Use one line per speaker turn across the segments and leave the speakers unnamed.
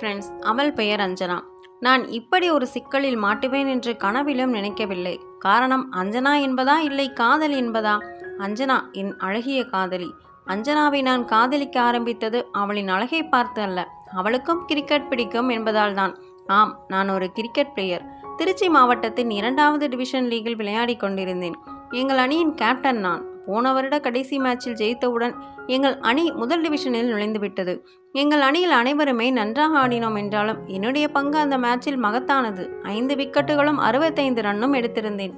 Friends அவள் பெயர் அஞ்சனா. நான் இப்படி ஒரு சிக்கலில் மாட்டுவேன் என்று கனவிலும் நினைக்கவில்லை. காரணம் அஞ்சனா என்பதா இல்லை காதல் என்பதா? அஞ்சனா என் அழகிய காதலி. அஞ்சனாவை நான் காதலிக்க ஆரம்பித்தது அவளின் அழகை பார்த்து அல்ல அவளுக்கும் கிரிக்கெட் பிடிக்கும் என்பதால் தான். ஆம் நான் ஒரு கிரிக்கெட் பிளேயர் திருச்சி மாவட்டத்தின் இரண்டாவது டிவிஷன் லீகில் விளையாடிக் கொண்டிருந்தேன். எங்கள் அணியின் கேப்டன் நான். போன வருட கடைசி மேட்சில் ஜெயித்தவுடன் எங்கள் அணி முதல் டிவிஷனில் நுழைந்துவிட்டது. எங்கள் அணியில் அனைவருமே நன்றாக ஆடினோம் என்றாலும் என்னுடைய பங்கு அந்த மேட்சில் மகத்தானது. ஐந்து விக்கெட்டுகளும் அறுபத்தைந்து ரன்னும் எடுத்திருந்தேன்.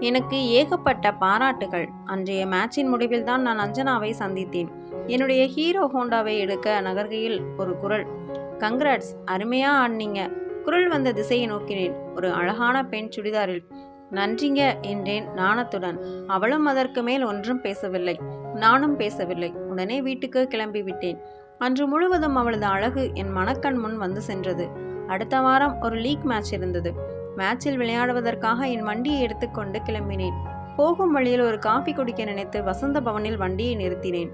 எனக்கு ஏகப்பட்ட பாராட்டுகள். அன்றைய மேட்சின் முடிவில் தான் நான் அஞ்சனாவை சந்தித்தேன். என்னுடைய ஹீரோ ஹோண்டாவை எடுக்க நகர்கையில் ஒரு குரல். கங்க்ராட்ஸ் அருமையாக ஆடினீங்க. குரல் வந்த திசையை நோக்கினேன். ஒரு அழகான பெண் சுடிதாரில். நன்றிங்க என்றேன் நாணத்துடன் அவளும் அதற்கு மேல் ஒன்றும் பேசவில்லை. நானும் பேசவில்லை. உடனே வீட்டுக்கு கிளம்பி விட்டேன் அன்று முழுவதும் அவளது அழகு என் மனக்கண் முன் வந்து சென்றது. அடுத்த வாரம் ஒரு லீக் மேட்ச் இருந்தது. மேட்சில் விளையாடுவதற்காக என் வண்டியை எடுத்துக்கொண்டு கிளம்பினேன். போகும் வழியில் ஒரு காபி குடிக்க நினைத்து வசந்த பவனில் வண்டியை நிறுத்தினேன்.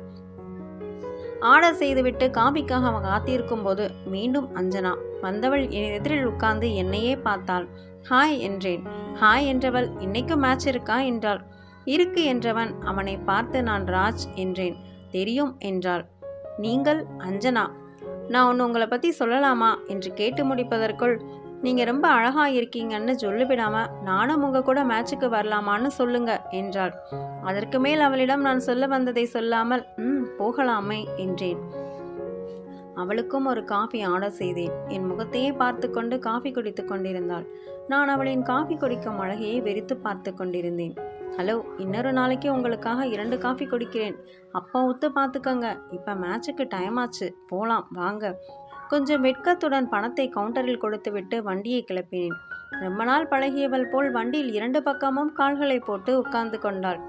ஆர்டர் செய்துவிட்டு காபிக்காக அவன் காத்திருக்கும் போது மீண்டும் அஞ்சனா. வந்தவள் என் எதிரில் உட்கார்ந்து என்னையே பார்த்தாள். ஹாய் என்றேன். ஹாய் என்றவள் இன்னைக்கு மேட்ச் இருக்கா? என்றாள். இருக்கு என்றவன் அவனை பார்த்து நான் ராஜ் என்றேன். தெரியும் என்றாள். நீங்கள் அஞ்சனா? நான் ஒன்று உங்களை பற்றி சொல்லலாமா? என்று கேட்டு முடிப்பதற்குள் நீங்கள் ரொம்ப அழகாக இருக்கீங்கன்னு சொல்லிவிடாமல் நானும் உங்கள் கூட மேட்சுக்கு வரலாமான்னு சொல்லுங்க என்றாள். அதற்கு மேல் அவளிடம் நான் சொல்ல வந்ததை சொல்லாமல் ம் போகலாமே என்றேன். அவளுக்கும் ஒரு காஃபி ஆர்டர் செய்தேன். என் முகத்தையே பார்த்து கொண்டு காஃபி குடித்து கொண்டிருந்தாள். நான் அவளின் காஃபி குடிக்கும் அழகையை வெறித்து பார்த்து கொண்டிருந்தேன். ஹலோ இன்னொரு நாளைக்கு உங்களுக்காக இரண்டு காஃபி குடிக்கிறேன். அப்பா ஒத்து பார்த்துக்கோங்க. இப்போ மேட்சுக்கு டைம் ஆச்சு. போகலாம் வாங்க. கொஞ்சம் வெட்கத்துடன் பணத்தை கவுண்டரில் கொடுத்துவிட்டு வண்டியை கிளப்பினேன். ரொம்ப நாள் பழகியவள் போல் வண்டியில் இரண்டு பக்கமும் கால்களை போட்டு உட்கார்ந்து கொண்டாள்.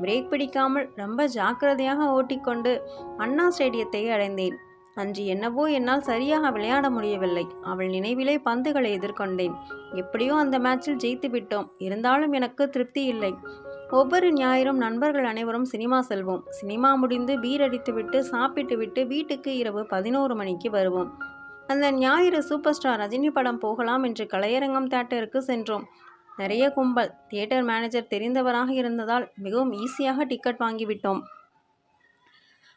பிரேக் பிடிக்காமல் ரொம்ப ஜாக்கிரதையாக ஓட்டிக்கொண்டு அண்ணா ஸ்டேடியத்தை அடைந்தேன். அன்று என்னவோ என்னால் சரியாக விளையாட முடியவில்லை. அவள் நினைவிலே பந்துகளை எதிர்கொண்டேன். எப்படியோ அந்த மேட்சில் ஜெயித்து விட்டோம். இருந்தாலும் எனக்கு திருப்தி இல்லை. ஒவ்வொரு ஞாயிறும் நண்பர்கள் அனைவரும் சினிமா செல்வோம். சினிமா முடிந்து பீர் அடித்துவிட்டு வீட்டுக்கு இரவு பதினோரு மணிக்கு வருவோம். அந்த ஞாயிறு சூப்பர் ஸ்டார் ரஜினி படம் போகலாம் என்று கலையரங்கம் தேட்டருக்கு சென்றோம். நிறைய கும்பல். தியேட்டர் மேனேஜர் தெரிந்தவராக இருந்ததால் மிகவும் ஈஸியாக டிக்கெட் வாங்கிவிட்டோம்.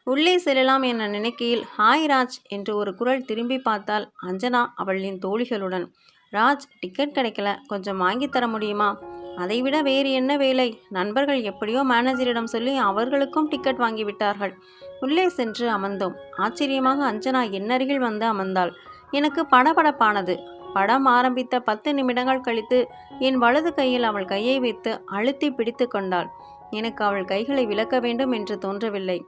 உள்ளே செல்லலாம் என நினைக்கையில் ஹாய் ராஜ் என்று ஒரு குரல் திரும்பி பார்த்தால் அஞ்சனா அவளின் தோழிகளுடன் ராஜ் டிக்கெட் கிடைக்கல கொஞ்சம் வாங்கி தர முடியுமா? அதைவிட வேறு என்ன வேலை? நண்பர்கள் எப்படியோ மேனேஜரிடம் சொல்லி அவர்களுக்கும் டிக்கெட் வாங்கிவிட்டார்கள் உள்ளே சென்று அமர்ந்தோம். ஆச்சரியமாக அஞ்சனா என்னருகில் வந்து அமர்ந்தாள். எனக்கு படபடப்பானது. படம் ஆரம்பித்த பத்து நிமிடங்கள் கழித்து என் வலது கையில் அவள் கையை வைத்து அழுத்தி பிடித்து கொண்டாள். எனக்கு அவள் கைகளை விலக்க வேண்டும் என்று தோன்றவில்லை.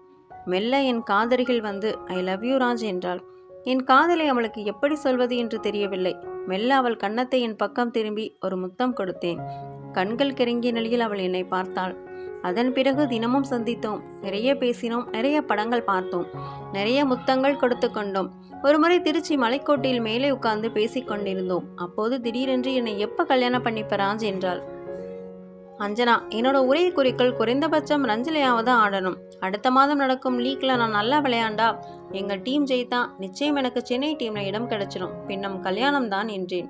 மெல்ல என் காதருகில் வந்து ஐ லவ் யூ ராஜ் என்றாள். என் காதலை அவளுக்கு எப்படி சொல்வது என்று தெரியவில்லை. மெல்ல அவள் கன்னத்தை என் பக்கம் திரும்பி ஒரு முத்தம் கொடுத்தேன். கண்கள் கிறங்கிய நிலையில் அவள் என்னை பார்த்தாள். அதன் பிறகு தினமும் சந்தித்தோம். நிறைய பேசினோம். நிறைய படங்கள் பார்த்தோம். நிறைய முத்தங்கள் கொடுத்து கொண்டோம். ஒருமுறை திருச்சி மலைக்கோட்டையில் மேலே உட்கார்ந்து பேசிக் கொண்டிருந்தோம். அப்போது திடீரென்று என்னை எப்போ கல்யாணம் பண்ணிப்ப ராஜ் என்றாள். அஞ்சனா என்னோட ஒரே குறிக்கோள் குறைந்தபட்சம் ரஞ்சிலையாவது ஆடணும். அடுத்த மாதம் நடக்கும் லீக்ல நான் நல்லா விளையாண்டா எங்கள் டீம் ஜெயித்தா நிச்சயம் எனக்கு சென்னை டீம்ல இடம் கிடைச்சிடும் பின்னம் கல்யாணம் தான் என்றேன்.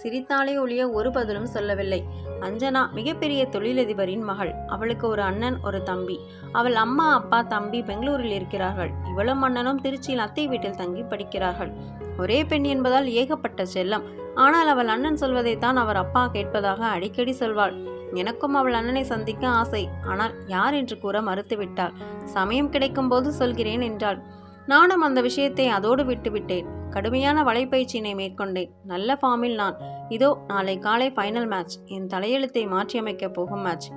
சிரித்தாலே ஒழிய ஒரு பதிலும் சொல்லவில்லை. அஞ்சனா மிகப்பெரிய தொழிலதிபரின் மகள். அவளுக்கு ஒரு அண்ணன் ஒரு தம்பி. அவள் அம்மா அப்பா தம்பி பெங்களூரில் இருக்கிறார்கள். இவளும் அண்ணனும் திருச்சியில் அத்தை வீட்டில் தங்கி படிக்கிறார்கள். ஒரே பெண் என்பதால் ஏகப்பட்ட செல்லம். ஆனால் அவள் அண்ணன் சொல்வதைத்தான் அவர் அப்பா கேட்பதாக அடிக்கடி சொல்வாள். எனக்கும் அவள் அண்ணனை சந்திக்க ஆசை. ஆனால் யார் என்று கூற மறுத்துவிட்டாள். சமயம் கிடைக்கும் போது சொல்கிறேன் என்றாள். நானும் அந்த விஷயத்தை அதோடு விட்டுவிட்டேன். கடுமையான வலைப்பயிற்சியினை மேற்கொண்டேன். நல்ல ஃபார்மில் நான். இதோ நாளை காலை ஃபைனல் மேட்ச் என் தலையெழுத்தை மாற்றியமைக்கப் போகும் மேட்ச்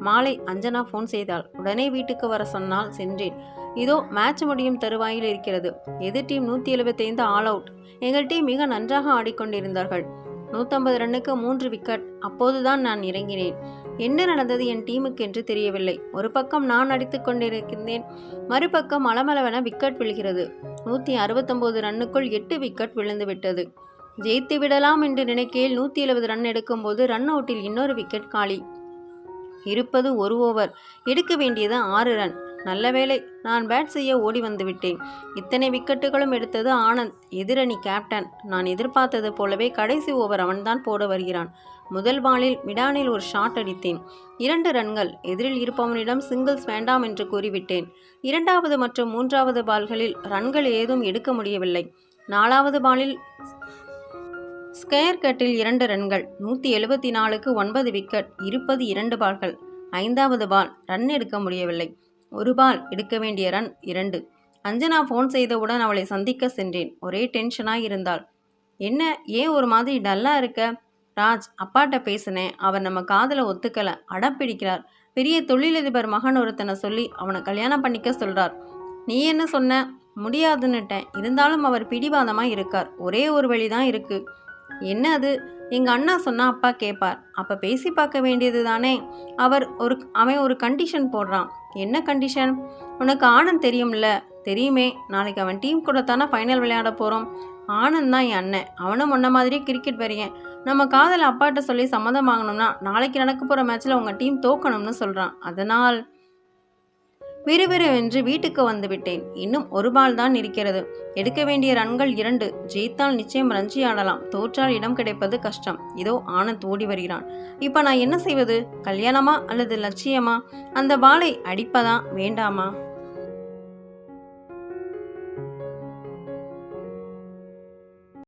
மாலை அஞ்சனா ஃபோன் செய்தாள். உடனே வீட்டுக்கு வர சொன்னால் சென்றேன். இதோ மேட்ச் முடியும் தருவாயில் இருக்கிறது. எதிர் டீம் நூற்றி எழுபத்தைந்து ஆல் அவுட் எங்கள் டீம் மிக நன்றாக ஆடிக்கொண்டிருந்தார்கள். நூற்றம்பது ரன்னுக்கு மூன்று விக்கெட். அப்போதுதான் நான் இறங்கினேன். என்ன நடந்தது என் டீமுக்கு என்று தெரியவில்லை. ஒரு பக்கம் நான் அடித்து கொண்டிருக்கின்றேன் மறுபக்கம் அளமளவென விக்கெட் விழுகிறது. நூற்றி அறுபத்தொம்போது ரன்னுக்குள் எட்டு விக்கெட் விழுந்துவிட்டது ஜெயித்து விடலாம் என்று நினைக்கையில் நூற்றி எழுபது ரன் எடுக்கும்போது ரன் அவுட்டில் இன்னொரு விக்கெட் காலி. இருப்பது ஒரு ஓவர். எடுக்க வேண்டியது ஆறு ரன். நல்ல வேளை நான் பேட் செய்ய ஓடி வந்துவிட்டேன் இத்தனை விக்கெட்டுகளும் எடுத்தது ஆனந்த். எதிரணி கேப்டன். நான் எதிர்பார்த்தது போலவே கடைசி ஓவர் அவன்தான் போட வருகிறான். முதல் பாலில் மிடானில் ஒரு ஷாட் அடித்தேன். இரண்டு ரன்கள். எதிரில் இருப்பவனிடம் சிங்கிள்ஸ் வேண்டாம் என்று கூறிவிட்டேன். இரண்டாவது மற்றும் மூன்றாவது பால்களில் ரன்கள் ஏதும் எடுக்க முடியவில்லை. நாலாவது பாலில் ஸ்கொயர் கட்டில் இரண்டு ரன்கள். நூற்றி எழுபத்தி நாலுக்கு ஒன்பது விக்கெட். இருப்பது இரண்டு பால்கள். ஐந்தாவது பால் ரன் எடுக்க முடியவில்லை. ஒரு பால் எடுக்க வேண்டிய ரன் இரண்டு. அஞ்சனா ஃபோன் செய்தவுடன் அவளை சந்திக்க சென்றேன். ஒரே டென்ஷனாக இருந்தாள். என்ன ஏன் ஒரு மாதிரி டல்லாக இருக்க? ராஜ் அப்பாட்ட பேசினேன். அவர் நம்ம காதலை ஒத்துக்கலை. அடப்பிடிக்கிறார் பெரிய தொழிலதிபர் மகன் ஒருத்தனை சொல்லி அவனை கல்யாணம் பண்ணிக்க சொல்கிறார் நீ என்ன சொன்ன? முடியாதுன்னுட்டேன். இருந்தாலும் அவர் பிடிவாதமாக இருக்கார். ஒரே ஒரு வழி தான் இருக்குது என்ன அது? எங்கள் அண்ணா சொன்னால் அப்பா கேட்பார் அப்போ பேசி பார்க்க வேண்டியது தானே? அவர் ஒரு அவன் ஒரு கண்டிஷன் போடுறான். என்ன கண்டிஷன் உனக்கு ஆனந்த் தெரியும்ல? தெரியுமே. நாளைக்கு அவன் டீம் கூட தானே ஃபைனல் விளையாட போகிறோம் ஆனந்த் தான் என் அண்ணன். அவனும் முன்ன மாதிரியே கிரிக்கெட் வரையன். நம்ம காதல் அப்பாட்ட சொல்லி சம்மதம் வாங்கணும்னா நாளைக்கு நடக்க போகிற மேட்ச்சில் உங்கள் டீம் தோக்கணும்னு சொல்கிறான் அதனால் விறுவிறுவென்று வீட்டுக்கு வந்துவிட்டேன். இன்னும் ஒரு பால் தான் இருக்கிறது. எடுக்க வேண்டிய ரன்கள் இரண்டு. ஜெயித்தால் நிச்சயம் ரஞ்சி ஆடலாம். தோற்றால் இடம் கிடைப்பது கஷ்டம். இதோ ஆனந்த் ஓடி வருகிறான். இப்போ நான் என்ன செய்வது? கல்யாணமா அல்லது லட்சியமா? அந்த பாலை அடிப்பதா? வேண்டாமா?